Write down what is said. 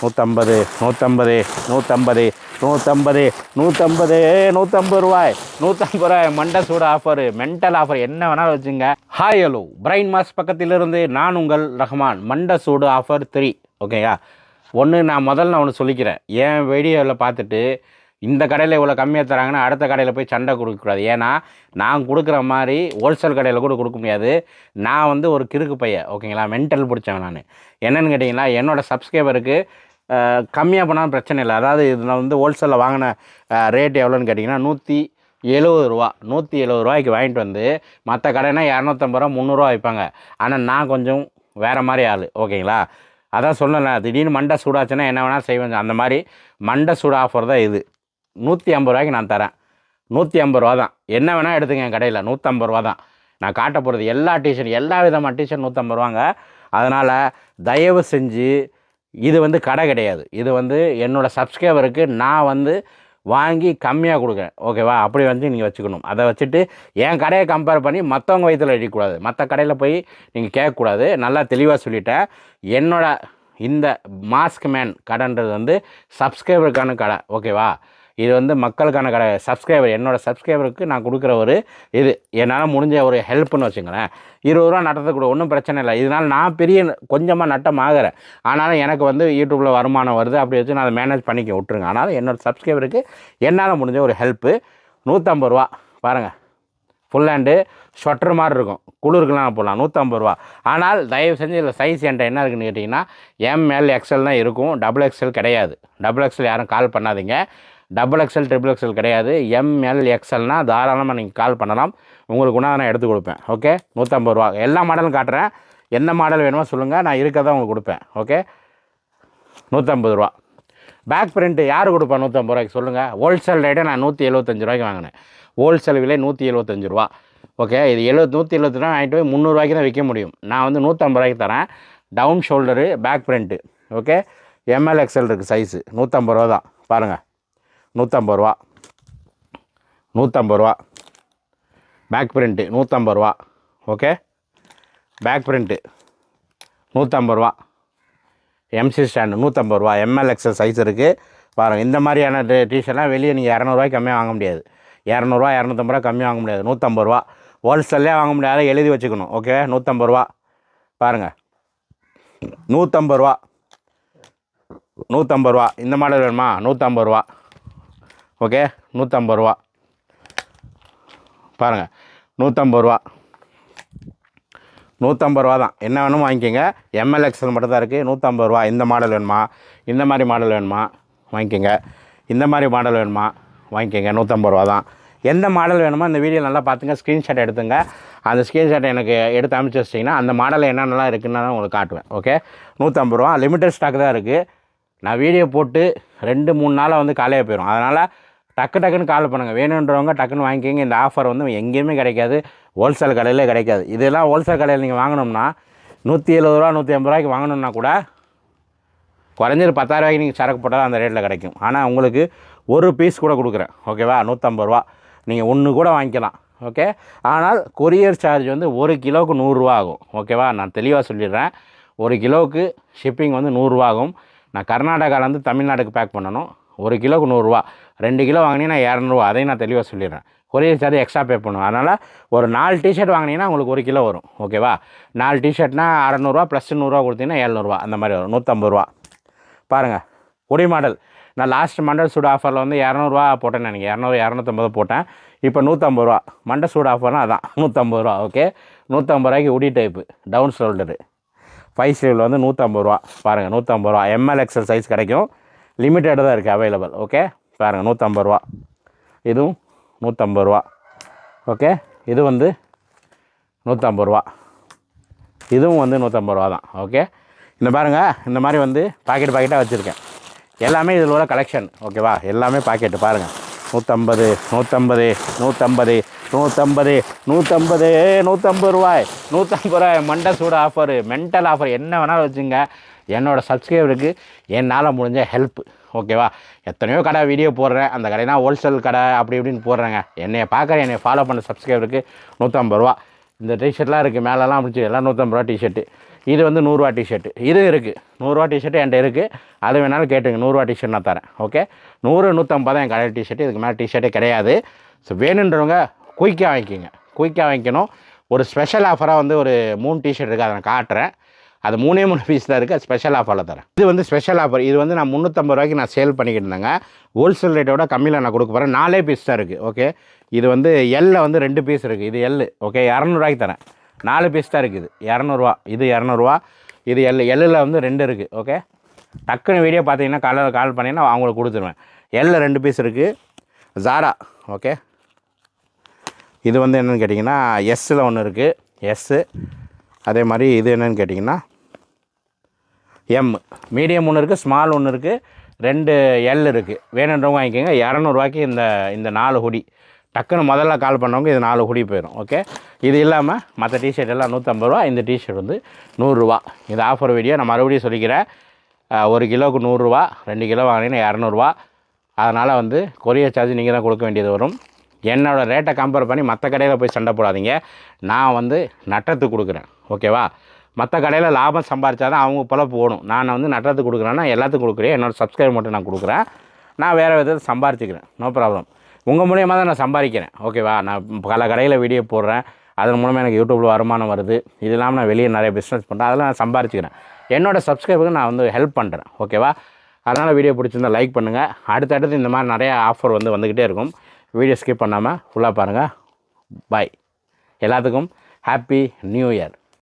நூற்றம்பது நூற்றம்பது நூற்றம்பது நூற்றம்பது நூற்றம்பது நூற்றம்பது ரூபாய். நூற்றம்பது ரூபாய் மண்டை சூடு ஆஃபர் மென்டல் ஆஃபர் என்ன வேணாலும் வச்சுங்க ஹாய் ஹலோ பிரைன் மாஸ் பக்கத்திலிருந்து நான் உங்கள் ரஹ்மான். மண்டை சூடு ஆஃபர் த்ரீ ஓகேயா ஒன்று நான் முதல்ல ஒன்று சொல்லிக்கிறேன். என் வீடியோவில் பார்த்துட்டு இந்த கடையில் இவ்வளோ கம்மியாக தராங்கன்னா அடுத்த கடையில் போய் சண்டை கொடுக்கக்கூடாது ஏன்னா நான் கொடுக்குற மாதிரி ஹோல்சேல் கடையில் கூட கொடுக்க முடியாது. நான் வந்து ஒரு கிறுக்கு பையன். ஓகேங்களா மென்டல் பிடிச்சவன் நான். என்னென்னு கேட்டிங்கன்னா என்னோடய சப்ஸ்கிரைபருக்கு கம்மியாக பண்ணாலும் பிரச்சனை இல்லை. அதாவது இதில் வந்து ஹோல்சேலில் வாங்கின ரேட் எவ்வளோன்னு கேட்டிங்கன்னா நூற்றி எழுபது ரூபா நூற்றி எழுபது ரூபாய்க்கு வாங்கிட்டு வந்து மற்ற கடைனா இரநூத்தம்பது ரூபா முந்நூறுரூவா வைப்பாங்க. ஆனால் நான் கொஞ்சம் வேறு மாதிரி ஆள் ஓகேங்களா? அதான் சொல்லலை திடீர்னு மண்டை சூடாச்சுன்னா என்ன வேணால் செய்வேன். அந்த மாதிரி மண்டை சூடு ஆஃபர் தான் இது. நூற்றி ஐம்பது ரூபாய்க்கு நான் தரேன். நூற்றி ஐம்பது ரூபா தான். என்ன வேணால் எடுத்துங்க என் கடையில் நூற்றம்பது ரூபா தான். நான் காட்ட போகிறது எல்லா டிஷர்ட் எல்லா விதமான டிஷர்ட் நூற்றம்பது ரூபாங்க. அதனால் தயவு செஞ்சு இது வந்து கடை கிடையாது. இது வந்து என்னோடய சப்ஸ்கிரைபருக்கு நான் வந்து வாங்கி கம்மியாக கொடுக்குறேன். ஓகேவா அப்படி வந்து நீங்கள் வச்சுக்கணும். அதை வச்சுட்டு என் கடையை கம்பேர் பண்ணி மற்றவங்க வயிற்றில் அடிக்கக்கூடாது. மற்ற கடையில் போய் நீங்கள் கேட்கக்கூடாது. நல்லா தெளிவாக சொல்லிட்டேன். என்னோட இந்த மாஸ்க் மேன் கடைன்றது வந்து சப்ஸ்கிரைபருக்கான கடை. ஓகேவா இது வந்து மக்களுக்கான கடை சப்ஸ்கிரைபர் என்னோடய சப்ஸ்கிரைபருக்கு நான் கொடுக்குற ஒரு இது. என்னால் முடிஞ்ச ஒரு ஹெல்ப்னு வச்சுங்களேன். இருபது ரூபா நட்டத்தை கூட ஒன்றும் பிரச்சனை இல்லை. இதனால் நான் பெரிய கொஞ்சமாக நட்டம் ஆகிறேன். ஆனாலும் எனக்கு வந்து யூடியூப்பில் வருமானம் வருது அப்படி வச்சு நான் அதை மேனேஜ் பண்ணிக்க விட்ருங்க ஆனாலும் என்னோடய சப்ஸ்கிரைபருக்கு என்னால் முடிஞ்ச ஒரு ஹெல்ப்பு நூற்றம்பது ரூபா. பாருங்கள் ஃபுல் ஹேண்டு ஸ்வெட்டர் மாதிரி இருக்கும். குளிருக்குலாம் போடலாம் நூற்றம்பது ரூபா. ஆனால் தயவு செஞ்சு இதில் சைஸ் என்கிட்ட என்ன இருக்குன்னு கேட்டிங்கன்னா எம்எல் எக்ஸ்எல் தான் இருக்கும். டபுள் எக்ஸ்எல் கிடையாது. டபுள் எக்ஸ்எல் யாரும் கால் பண்ணாதீங்க. டபுள் எக்ஸ்எல் ட்ரிபிள் எக்ஸ்எல் கிடையாது. எம்எல் எக்ஸ்எல்னால் தாராளமாக நீங்கள் கால் பண்ணலாம். உங்களுக்கு உணவு நான் எடுத்து கொடுப்பேன். ஓகே நூற்றம்பது ரூபா. எல்லா மாடலும் காட்டுறேன். என்ன மாடல் வேணுமோ சொல்லுங்கள் நான் இருக்கதான் உங்களுக்கு கொடுப்பேன். ஓகே நூற்றம்பது ரூபா. பேக் பிரிண்ட்டு யார் கொடுப்பா நூற்றம்பது ரூபாய்க்கு சொல்லுங்கள் ஹோல்சேல் ரேட்டை நான் நூற்றி எழுபத்தஞ்சு ரூபாய்க்கு வாங்கினேன். ஹோல்சேல் விலை நூற்றி எழுபத்தஞ்சு ரூபா. ஓகே இது எழுபது நூற்றி எழுபத்தி ரூபா வாங்கிட்டு போய் முந்நூறுவாய்க்கு தான் விற்க முடியும். நான் வந்து நூற்றம்பது ரூபாய்க்கு தரேன். Down shoulder back print okay M L XL இருக்குது சைஸு நூற்றம்பது ரூபா தான். பாருங்கள் நூற்றம்பது ரூபா நூற்றம்பது ரூபா பேக் பிரிண்ட்டு நூற்றம்பது ரூபா ஓகே பேக் பிரிண்ட்டு நூற்றம்பது ரூபா எம்சி ஸ்டாண்டு நூற்றம்பது ரூபா எம்எல்எக்ஸல் சைஸ் இருக்குது பாருங்கள் இந்த மாதிரியான டி டிஷர்ட்லாம் வெளியே நீங்கள் இரநூறுவாய்க்கு கம்மியாக வாங்க முடியாது இரநூறுவா இரநூத்தம்பது ரூபா கம்மியாக வாங்க முடியாது நூற்றம்பது ரூபா ஹோல்சேல்லே வாங்க முடியாத எழுதி வச்சுக்கணும் ஓகே நூற்றம்பது ரூபா பாருங்கள் நூற்றம்பது ரூபா நூற்றம்பது ரூபா இந்த மாடல் வேணுமா நூற்றம்பது ரூபா ஓகே? நூற்றம்பது ரூபா. பாருங்கள் நூற்றம்பது ரூபா. நூற்றம்பது ரூபா தான். என்ன வேணும் வாங்கிக்கோங்க. எம்எல்எக்ஸல் மட்டும் தான் இருக்குது நூற்றம்பது ரூபா. இந்த மாடல் வேணுமா? இந்த மாதிரி மாடல் வேணுமா? வாங்கிக்கோங்க. இந்த மாதிரி மாடல் வேணுமா? வாங்கிக்கோங்க. நூற்றம்பது ரூபா தான். எந்த மாடல் வேணுமோ அந்த வீடியோ நல்லா பார்த்துங்க. ஸ்க்ரீன்ஷாட் எடுத்துங்க. அந்த ஸ்க்ரீன்ஷாட் எனக்கு எடுத்து அனுப்பிச்சி வச்சிட்டிங்கன்னா அந்த மாடல் என்னென்னலாம் இருக்குன்னு நான் உங்களுக்கு காட்டுவேன். ஓகே நூற்றம்பது ரூபா. லிமிட்டட் ஸ்டாக் தான் இருக்குது நான் வீடியோ போட்டு ரெண்டு மூணு நாளாக வந்து காலையாக போயிடும் அதனால் டக்கு டக்குன்னு கால் பண்ணுங்கள் வேணுன்றவங்க டக்குன்னு வாங்கிக்கோங்க. இந்த ஆஃபர் வந்து எங்கேயுமே கிடைக்காது. ஹோல்சேல் கடையிலே கிடைக்காது. இதெல்லாம் ஹோல்சேல் கடையில் நீங்கள் வாங்கினோம்னா நூற்றி எழுபது ரூபா நூற்றி ஐம்பது ரூபாய்க்கு வாங்கினோம்னா கூட குறைஞ்சது பத்தாயிரரூவாய்க்கு நீங்கள் சரக்கு போட்டால் அந்த ரேட்டில் கிடைக்கும். ஆனால் உங்களுக்கு ஒரு பீஸ் கூட கொடுக்குறேன். ஓகேவா நூற்றம்பது ரூபா. நீங்கள் ஒன்று கூட வாங்கிக்கலாம். ஓகே ஆனால் கொரியர் சார்ஜ் வந்து ஒரு கிலோவுக்கு நூறுரூவா ஆகும். ஓகேவா நான் தெளிவாக சொல்லிடுறேன். ஒரு கிலோவுக்கு ஷிப்பிங் வந்து நூறுரூவா ஆகும். நான் கர்நாடகாவிலேருந்து தமிழ்நாட்டுக்கு பேக் பண்ணணும். ஒரு கிலோவுக்கு நூறுரூவா. ரெண்டு கிலோ வாங்கினீங்கன்னா இரநூறுவா. அதையும் நான் தெளிவாக சொல்லிடுறேன். கொரியர் சார்ஜ் எக்ஸ்ட்ரா பே பண்ணுவேன் அதனால் ஒரு நாலு டிஷர்ட் வாங்கினீங்கன்னா உங்களுக்கு ஒரு கிலோ வரும். ஓகேவா நாலு டிஷர்ட்னா அறநூறுவா ப்ளஸ் நூறுரூவா கொடுத்தீங்கன்னா எழுநூறுவா. அந்த மாதிரி வரும். நூற்றம்பது ரூபா. பாருங்கள் கொடி மாடல் நான் லாஸ்ட் மண்டல் சூடு ஆஃபரில் வந்து இரநூறுவா போட்டேன் நினைக்கிறேன். இரநூறு இரநூத்தம்பது போட்டேன். இப்போ நூற்றம்பது ரூபா. மண்டல் சூடு ஆஃபர்னால் அதான். நூற்றம்பது ரூபா. ஓகே நூற்றம்பது ரூபாய்க்கு உடி டைப்பு டவுன் ஷோல்டரு ஃபைவ் ஸ்லீவில் வந்து நூற்றம்பது ரூபா. பாருங்கள் நூற்றம்பது ரூபா. எம்எல் எக்ஸல் சைஸ் கிடைக்கும். லிமிட்டடாக தான் இருக்குது அவைலபிள் ஓகே பாருங்கள் நூற்றம்பது ரூபா. இதுவும் நூற்றம்பது ரூபா. ஓகே இது வந்து நூற்றம்பது ரூபா. இதுவும் வந்து நூற்றம்பது ரூபா தான். ஓகே இந்த பாருங்கள் இந்த மாதிரி வந்து பாக்கெட் பாக்கெட்டாக வச்சுருக்கேன். எல்லாமே இதில் உள்ள கலெக்ஷன் ஓகேவா எல்லாமே பாக்கெட்டு பாருங்கள் நூற்றம்பது நூற்றம்பது நூற்றம்பது நூற்றம்பது நூற்றம்பது நூற்றம்பது ரூபாய். நூற்றம்பது ரூபாய் மண்டை சூடு ஆஃபரு மென்டல் ஆஃபர் என்ன வேணாலும் வச்சுங்க. என்னோடய சப்ஸ்கிரைபருக்கு என்னால் முடிஞ்ச ஹெல்ப் ஓகேவா எத்தனையோ கடை வீடியோ போடுறேன். அந்த கடைனா ஹோல்சேல் கடை அப்படி இப்படின்னு போடுறேங்க. என்னைய பார்க்குற என்னை ஃபாலோ பண்ண சப்ஸ்கிரைபருக்கு நூற்றம்பது ரூபா. இந்த டிஷர்ட்லாம் இருக்குது மேலெல்லாம் முடிச்சு எல்லாம் நூற்றம்பது ரூபா டிஷர்ட்டு இது வந்து நூறுரூவா டிஷர்ட்டு இது இருக்குது நூறுரூவா டிஷர்ட்டு என்கிட்ட இருக்குது அது வேணாலும் கேட்டுங்க. நூறுரூவா டிஷர்ட் நான் தரேன். ஓகே நூறு நூற்றம்பது என் கடையில் டிஷர்ட்டு இதுக்கு மேலே டிஷர்ட்டே கிடையாது. ஸோ வேணுன்றவங்க குயிக்காக வாங்கிக்கோங்க. குயிக்காக வாங்கிக்கணும். ஒரு ஸ்பெஷல் ஆஃபராக வந்து ஒரு மூணு டிஷர்ட் இருக்குது அதை நான் காட்டுறேன். அது மூணே மூணு பீஸ் தான் இருக்குது ஸ்பெஷல் ஆஃபரில் தரேன். இது வந்து ஸ்பெஷல் ஆஃபர் இது வந்து நான் முந்நூற்றம்பது ரூபாய்க்கு நான் சேல் பண்ணிக்கிட்டு இருந்தேங்க. ஹோல்சேல் ரேட்டோட கம்மியில் நான் கொடுக்க போகிறேன் நாலே பீஸ் தான் இருக்குது ஓகே இது வந்து எல்லில் வந்து ரெண்டு பீஸ் இருக்குது இது எல் ஓகே இரநூறுவாய்க்கு தரேன். நாலு பீஸ் தான் இருக்குது. இரநூறுவா. இது இரநூறுவா. இது எல் எல்லில் வந்து ரெண்டு இருக்குது ஓகே டக்குன்னு வீடியோ பார்த்தீங்கன்னா கால கால் பண்ணிங்கன்னா அவங்களுக்கு கொடுத்துருவேன். எல்லில் ரெண்டு பீஸ் இருக்குது ஜாரா ஓகே இது வந்து என்னென்னு கேட்டிங்கன்னா எஸ்ஸில் ஒன்று இருக்குது எஸ்ஸு அதே மாதிரி இது என்னென்னு கேட்டிங்கன்னா எம் மீடியம் ஒன்று இருக்குது ஸ்மால் ஒன்று இருக்குது ரெண்டு எல் இருக்குது வேணுன்றவங்க வாங்கிக்கோங்க. இரநூறுவாய்க்கு இந்த இந்த நாலு ஹுடி டக்குன்னு முதல்ல கால் பண்ணவங்க இது நாலு ஹுடி போயிடும் ஓகே இது இல்லாமல் மற்ற டிஷர்ட் எல்லாம் நூற்றம்பது ரூபா இந்த டிஷர்ட் வந்து நூறுரூவா. இந்த ஆஃபர் வீடியோ நான் மறுபடியும் சொல்லிக்கிறேன். ஒரு கிலோவுக்கு நூறுரூவா ரெண்டு கிலோ வாங்கினீங்கன்னா இரநூறுவா. அதனால் வந்து கொரியர் சார்ஜ் நீங்கள் தான் கொடுக்க வேண்டியது வரும். என்னோடய ரேட்டை கம்பேர் பண்ணி மற்ற கடையில் போய் சண்டை போடாதீங்க. நான் வந்து நட்டத்துக்கு கொடுக்குறேன். ஓகேவா மற்ற கடையில் லாபம் சம்பாரிச்சா தான் அவங்க போல போகணும் நான் வந்து நட்டத்துக்கு கொடுக்குறேன்னா எல்லாத்துக்கும் கொடுக்குறேன். என்னோடய சப்ஸ்கிரைப் மட்டும் நான் கொடுக்குறேன். நான் வேறு விதத்தை சம்பாரிச்சிக்கிறேன். நோ ப்ராப்ளம் உங்கள் மூலியமாக தான் நான் சம்பாதிக்கிறேன். ஓகேவா நான் பல கடையில் வீடியோ போடுறேன். அதன் மூலமாக எனக்கு யூடியூப்பில் வருமானம் வருது. இது இல்லாமல் நான் வெளியே நிறைய பிஸ்னஸ் பண்ணுறேன் அதெல்லாம் நான் சம்பாரிச்சிக்கிறேன். என்னோட சப்ஸ்கிரைபருக்கு நான் வந்து ஹெல்ப் பண்ணுறேன் ஓகேவா அதனால் வீடியோ பிடிச்சிருந்தா லைக் பண்ணுங்கள் அடுத்தடுத்து இந்த மாதிரி நிறையா ஆஃபர் வந்து வந்துக்கிட்டே இருக்கும். வீடியோ ஸ்கிப் பண்ணாமல் ஃபுல்லாக பாருங்கள் பாய் எல்லாத்துக்கும் ஹாப்பி நியூ இயர்